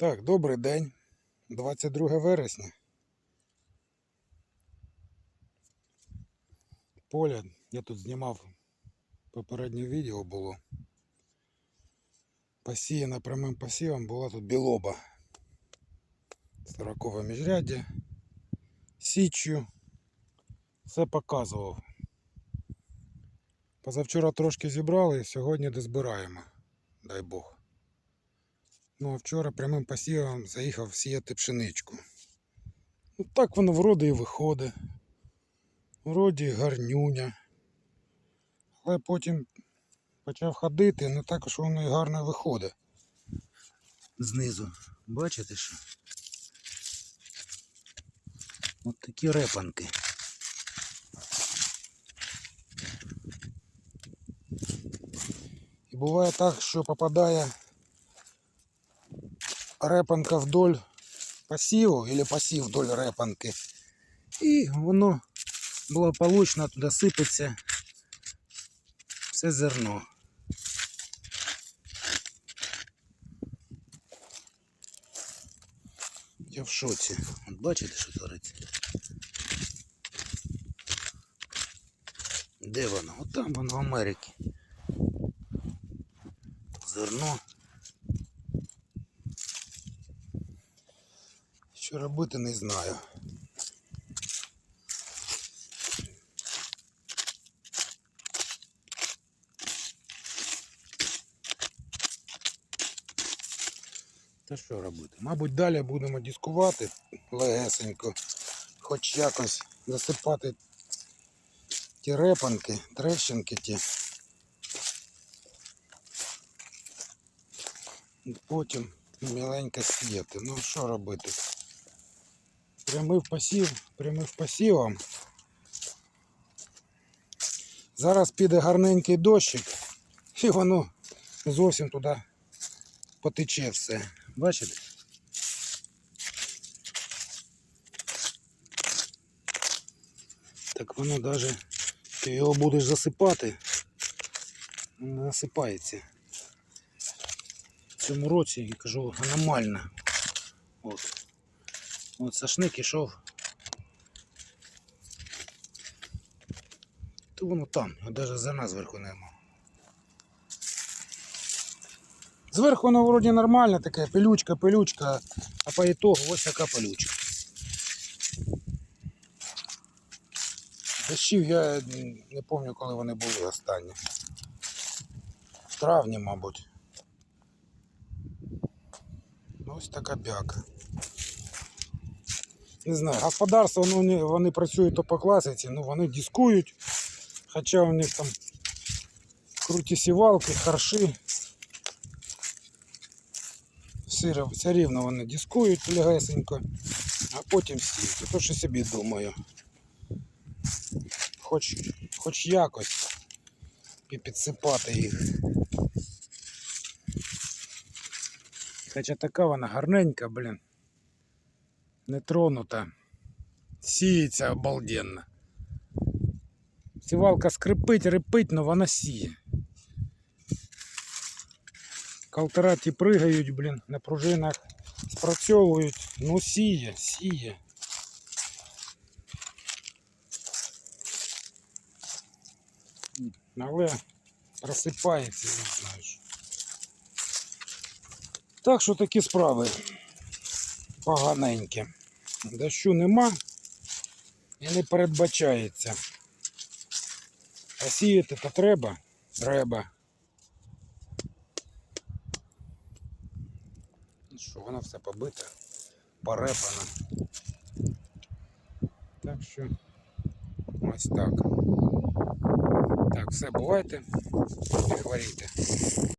Так, добрий день. 22 вересня. Поля, я тут знімав попереднє відео було. Посіяна прямим посівом була тут білоба. Сорокове міжряддя. Січчю. Все показував. Позавчора трошки зібрали, сьогодні дозбираємо. Дай Бог. Ну, а вчора прямим посівом заїхав сіяти пшеничку. Ну, так воно вроді і виходить. Вроді гарнюня. Але потім почав ходити, не також воно і гарно виходить. Знизу. Бачите що? От такі репанки. І буває так, що попадає репанка вдоль посіву или посів вдоль репанки. І воно благополучно туди сипеться все зерно. Я в шоці. От бачите, що твориться? Де воно? От там воно в Америці. Зерно. Що робити, не знаю. Та що робити? Мабуть, далі будемо дискувати легесенько, хоч якось засипати ті репанки, трещинки ті. Потім міленько сіяти. Ну що робити? Прямив посів, прямив посівом. Зараз піде гарненький дощик, і воно зовсім туди потече все. Бачите? Так воно навіть, ти його будеш засипати, насипається. В цьому році, я кажу, аномально. От. От сашник ішов. То воно там, навіть зерна зверху нема. Зверху воно вроді нормально таке, пилючка, пилючка, а по ітогу ось така пилючка. Дощів я не пам'ятаю, коли вони були останні. В травні, мабуть. Ну, Ось така бяка. Не знаю, господарство ну, вони, працюють то по класиці, ну вони дискують. Хоча у них там круті сівалки, харши. Все, все рівно вони дискують легесенько, а потім сіють. То що собі думаю. Хоч, хоч якось пі- підсипати їх. Хоча така вона гарненька, блін. Не тронута. Сіється обалденно. Сівалка скрипить, рипить, но вона сіє. Калтера ті пригають, блін, на пружинах спрацьовують. Ну сіє, сіє. Але просипається, не знаю. Так що такі справи поганенькі. Дощу нема і не передбачається. А сіяти то треба? Треба. Ну що, воно все побите, порепано. Так що ось так. Так, все, бувайте, не хворійте.